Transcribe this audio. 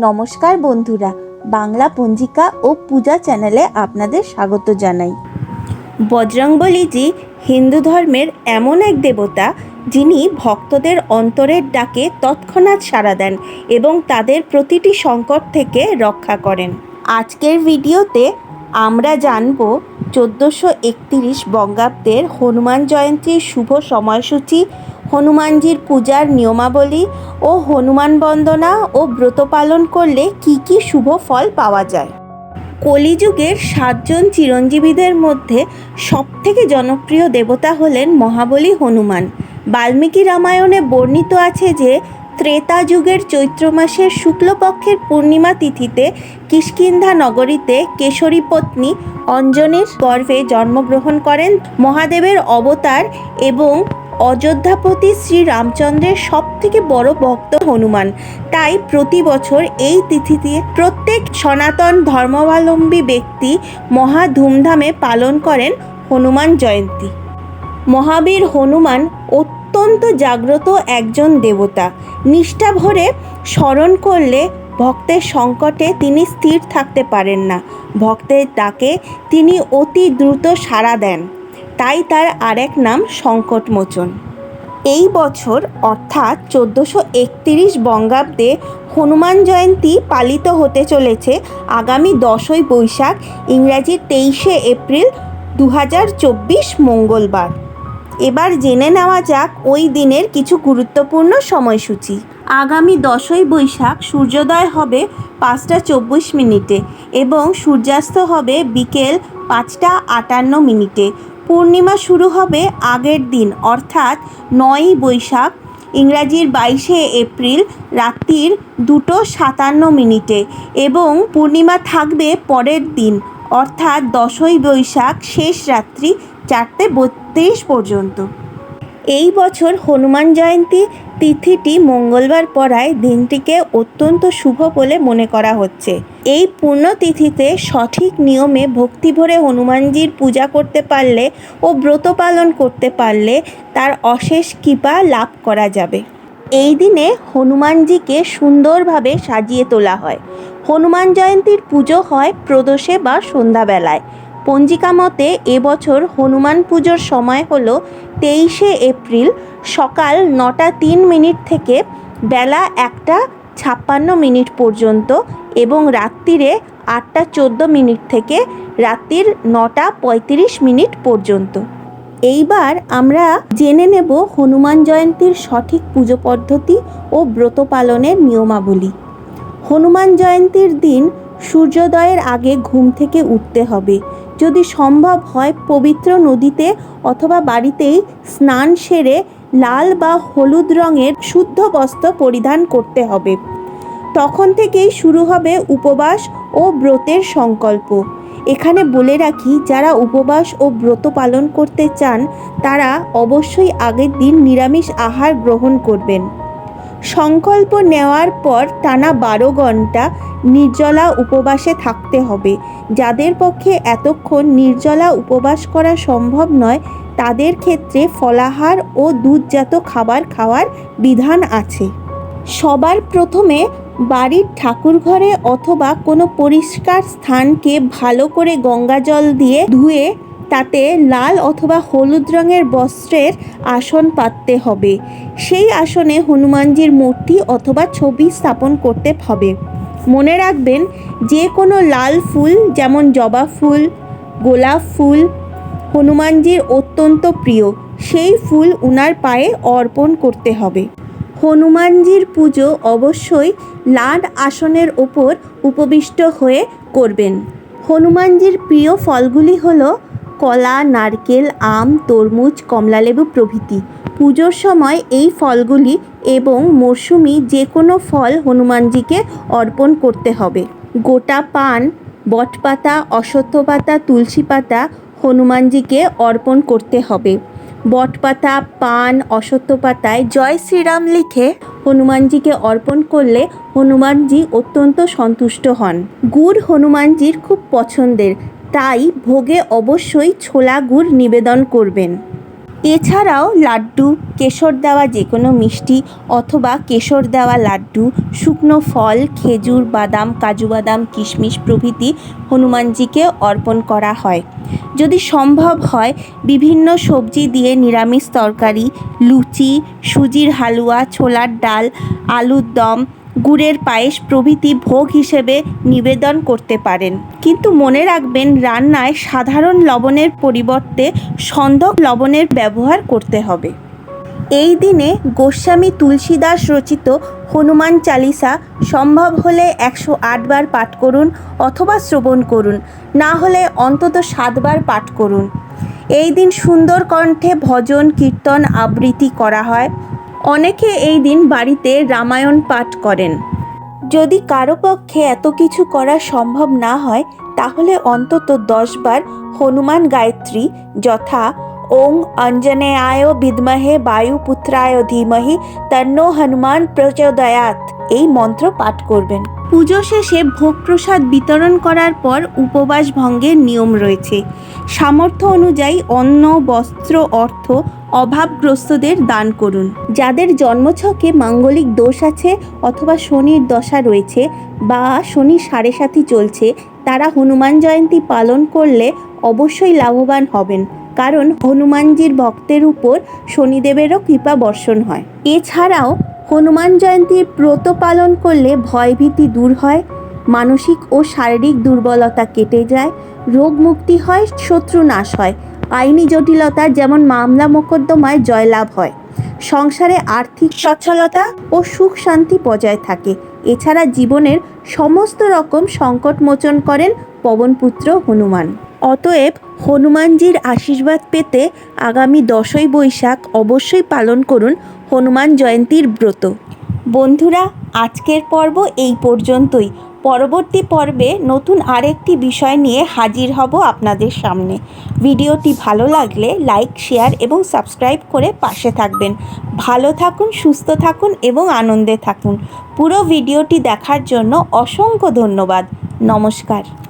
নমস্কার বন্ধুরা, বাংলা পঞ্জিকা ও পূজা চ্যানেলে আপনাদের স্বাগত জানাই। বজরংবলীজি হিন্দু ধর্মের এমন এক দেবতা যিনি ভক্তদের অন্তরের ডাকে তৎক্ষণাৎ সাড়া দেন এবং তাদের প্রতিটি সংকট থেকে রক্ষা করেন। আজকের ভিডিওতে আমরা জানব চোদ্দোশো একতিরিশ বঙ্গাব্দের হনুমান জয়ন্তীর শুভ সময়সূচি হনুমানজির পূজার নিয়মাবলী ও হনুমান বন্দনা ও ব্রত পালন করলে কি কি শুভ ফল পাওয়া যায়? কলিযুগের সাতজন চিরঞ্জীবীদের মধ্যে সবথেকে জনপ্রিয় দেবতা হলেন মহাবলী হনুমান। বাল্মীকি রামায়ণে বর্ণিত আছে যে, ত্রেতা যুগের চৈত্র মাসের শুক্লপক্ষের পূর্ণিমা তিথিতে কিষ্কিন্ধা নগরীতে কেশরী পত্নী অঞ্জনের গর্ভে জন্মগ্রহণ করেন মহাদেবের অবতার এবং অযোধ্যাপতি শ্রী রামচন্দ্রের সব থেকে বড় ভক্ত হনুমান। তাই প্রতি বছর এই তিথিতে প্রত্যেক সনাতন ধর্মাবলম্বী ব্যক্তি মহা ধুমধামে পালন করেন হনুমান জয়ন্তী। মহাবীর হনুমান অত্যন্ত জাগ্রত একজন দেবতা। নিষ্ঠা ভরে স্মরণ করলে ভক্তের সংকটে তিনি স্থির থাকতে পারেন না। ভক্তের ডাকে তিনি অতি দ্রুত সাড়া দেন। তাই তার আরেক নাম সংকটমোচন। এই বছর অর্থাৎ চোদ্দোশো একতিরিশ বঙ্গাব্দে হনুমান জয়ন্তী পালিত হতে চলেছে আগামী দশই বৈশাখ, ইংরাজি তেইশে এপ্রিল দু হাজার চব্বিশ মঙ্গলবার। এবার জেনে নেওয়া যাক ওই দিনের কিছু গুরুত্বপূর্ণ সময়সূচি। আগামী দশই বৈশাখ সূর্যোদয় হবে পাঁচটা চব্বিশ মিনিটে এবং সূর্যাস্ত হবে বিকেল পাঁচটা আটান্ন মিনিটে। পূর্ণিমা শুরু হবে আগের দিন, অর্থাৎ নয়ই বৈশাখ, ইংরাজির বাইশে এপ্রিল, রাত্রির দুটো সাতান্ন মিনিটে এবং পূর্ণিমা থাকবে পরের দিন, অর্থাৎ দশই বৈশাখ শেষ রাত্রি চারটে বত্রিশ পর্যন্ত। এই বছর হনুমান জয়ন্তী তিথিটি মঙ্গলবার পড়ায় দিনটিকে অত্যন্ত শুভ বলে মনে করা হচ্ছে। এই পুণ্যতিথিতে সঠিক নিয়মে ভক্তি ভরে হনুমানজির পূজা করতে পারলে ও ব্রত পালন করতে পারলে তার অশেষ কৃপা লাভ করা যাবে। এই দিনে হনুমানজিকে সুন্দরভাবে সাজিয়ে তোলা হয়। হনুমান জয়ন্তীর পুজো হয় প্রদোষে বা সন্ধ্যাবেলায়। পঞ্জিকা মতে এবছর হনুমান পুজোর সময় হল তেইশে এপ্রিল সকাল নটা তিন মিনিট থেকে বেলা একটা ছাপ্পান্ন মিনিট পর্যন্ত এবং রাত্রিরে আটটা চোদ্দ মিনিট থেকে রাত্রির নটা পঁয়ত্রিশ মিনিট পর্যন্ত। এইবার আমরা জেনে নেব হনুমান জয়ন্তীর সঠিক পুজো পদ্ধতি ও ব্রত পালনের নিয়মাবলী। হনুমান জয়ন্তীর দিন সূর্যোদয়ের আগে ঘুম থেকে উঠতে হবে। যদি সম্ভব হয় পবিত্র নদীতে অথবা বাড়িতেই স্নান সেরে লাল বা হলুদ রঙের শুদ্ধ বস্ত্র পরিধান করতে হবে। তখন থেকেই শুরু হবে উপবাস ও ব্রতের সংকল্প। এখানে বলে রাখি, যারা উপবাস ও ব্রত পালন করতে চান, তারা অবশ্যই আগের দিন নিরামিষ আহার গ্রহণ করবেন। সংকল্প নেওয়ার পর টানা বারো ঘণ্টা নির্জলা উপবাসে থাকতে হবে। যাদের পক্ষে এতক্ষণ নির্জলা উপবাস করা সম্ভব নয়, তাদের ক্ষেত্রে ফলাহার ও দুধজাত খাবার খাওয়ার বিধান আছে। সবার প্রথমে বাড়ির ঠাকুর ঘরে অথবা কোনো পরিষ্কার স্থানকে ভালো করে গঙ্গা জল দিয়ে ধুয়ে তাতে লাল অথবা হলুদ রঙের বস্ত্রের আসন পাততে হবে। সেই আসনে হনুমানজির মূর্তি অথবা ছবি স্থাপন করতে হবে। মনে রাখবেন যে কোনো লাল ফুল, যেমন জবা ফুল, গোলাপ ফুল, হনুমানজির অত্যন্ত প্রিয়, সেই ফুল উনার পায়ে অর্পণ করতে হবে। হনুমানজির পুজো অবশ্যই লাড আসনের ওপর উপবিষ্ট হয়ে করবেন। হনুমানজির প্রিয় ফলগুলি হলো কলা, নারকেল, আম, তরমুজ, কমলালেবু প্রভৃতি। পুজোর সময় এই ফলগুলি এবং মরশুমি যে কোনো ফল হনুমানজিকে অর্পণ করতে হবে। গোটা পান, বটপাতা অশ্বত্থ পাতা তুলসী পাতা হনুমানজিকে অর্পণ করতে হবে। বটপাতা, পান অশ্বত্থ পাতায় জয় শ্রীরাম লিখে হনুমানজিকে অর্পণ করলে হনুমানজি অত্যন্ত সন্তুষ্ট হন। গুড় হনুমানজির খুব পছন্দের। তাই ভোগে অবশ্যই ছোলা গুড় নিবেদন করবেন। এছাড়াও লাড্ডু, কেশর দেওয়া যে কোনো মিষ্টি অথবা কেশর দেওয়া লাড্ডু, শুকনো ফল, খেজুর, বাদাম, কাজু বাদাম, কিশমিশ প্রভৃতি হনুমানজিকে অর্পণ করা হয়। যদি সম্ভব হয়, বিভিন্ন সবজি দিয়ে নিরামিষ তরকারি, লুচি, সুজির হালুয়া, ছোলার ডাল, আলুর দম গুড়ের পায়েস প্রভৃতি ভোগ হিসেবে নিবেদন করতে পারেন। কিন্তু মনে রাখবেন, রান্নায় সাধারণ লবণের পরিবর্তে সন্ধক লবণের ব্যবহার করতে হবে। এই দিনে গোস্বামী তুলসীদাস রচিত হনুমান চালিসা সম্ভব হলে একশো আটবার পাঠ করুন অথবা শ্রবণ করুন, না হলে অন্তত সাতবার পাঠ করুন। এই দিন সুন্দর কণ্ঠে ভজন, কীর্তন, আবৃত্তি করা হয়। অনেকে এই দিন বাড়িতে রামায়ণ পাঠ করেন। যদি কারও পক্ষে এত কিছু করা সম্ভব না হয়, তাহলে অন্তত দশবার হনুমান গায়ত্রী যথা ওং অঞ্জনেয়ায় বিদ্মহে বায়ুপুত্রায় ধীমহি তন্নো হনুমান প্রচোদয়াত এই মন্ত্র পাঠ করবেন। পুজো শেষে ভোগ প্রসাদ বিতরণ করার পর উপবাস ভঙ্গের নিয়ম রয়েছে। সামর্থ্য অনুযায়ী অন্ন, বস্ত্র, অর্থ অভাবগ্রস্তদের দান করুন। যাদের জন্মছকে মাঙ্গলিক দোষ আছে অথবা শনির দশা রয়েছে বা শনি সাড়ে সাথী চলছে, তারা হনুমান জয়ন্তী পালন করলে অবশ্যই লাভবান হবেন। কারণ হনুমানজির ভক্তের উপর শনিদেবেরও কৃপা বর্ষণ হয়। এছাড়াও হনুমান জয়ন্তীর ব্রত পালন করলে ভয়ভীতি দূর হয়, মানসিক ও শারীরিক দুর্বলতা কেটে যায়, রোগ মুক্তি হয়, শত্রু নাশ হয়। আইনি জটিলতা যেমন মামলা মোকদ্দমায় জয়লাভ হয়। সংসারে আর্থিক সচ্ছলতা ও সুখ শান্তি বজায় থাকে। এছাড়া জীবনের সমস্ত রকম সংকট মোচন করেন পবনপুত্র হনুমান। অতএব হনুমানজির আশীর্বাদ পেতে আগামী দশই বৈশাখ অবশ্যই পালন করুন হনুমান জয়ন্তীর ব্রত। বন্ধুরা, আজকের পর্ব এই পর্যন্তই। পরবর্তী পর্বে নতুন আরেকটি বিষয় নিয়ে হাজির হব আপনাদের সামনে। ভিডিওটি ভালো লাগলে লাইক, শেয়ার এবং সাবস্ক্রাইব করে পাশে থাকবেন। ভালো থাকুন, সুস্থ থাকুন এবং আনন্দে থাকুন। পুরো ভিডিওটি দেখার জন্য অসংখ্য ধন্যবাদ। নমস্কার।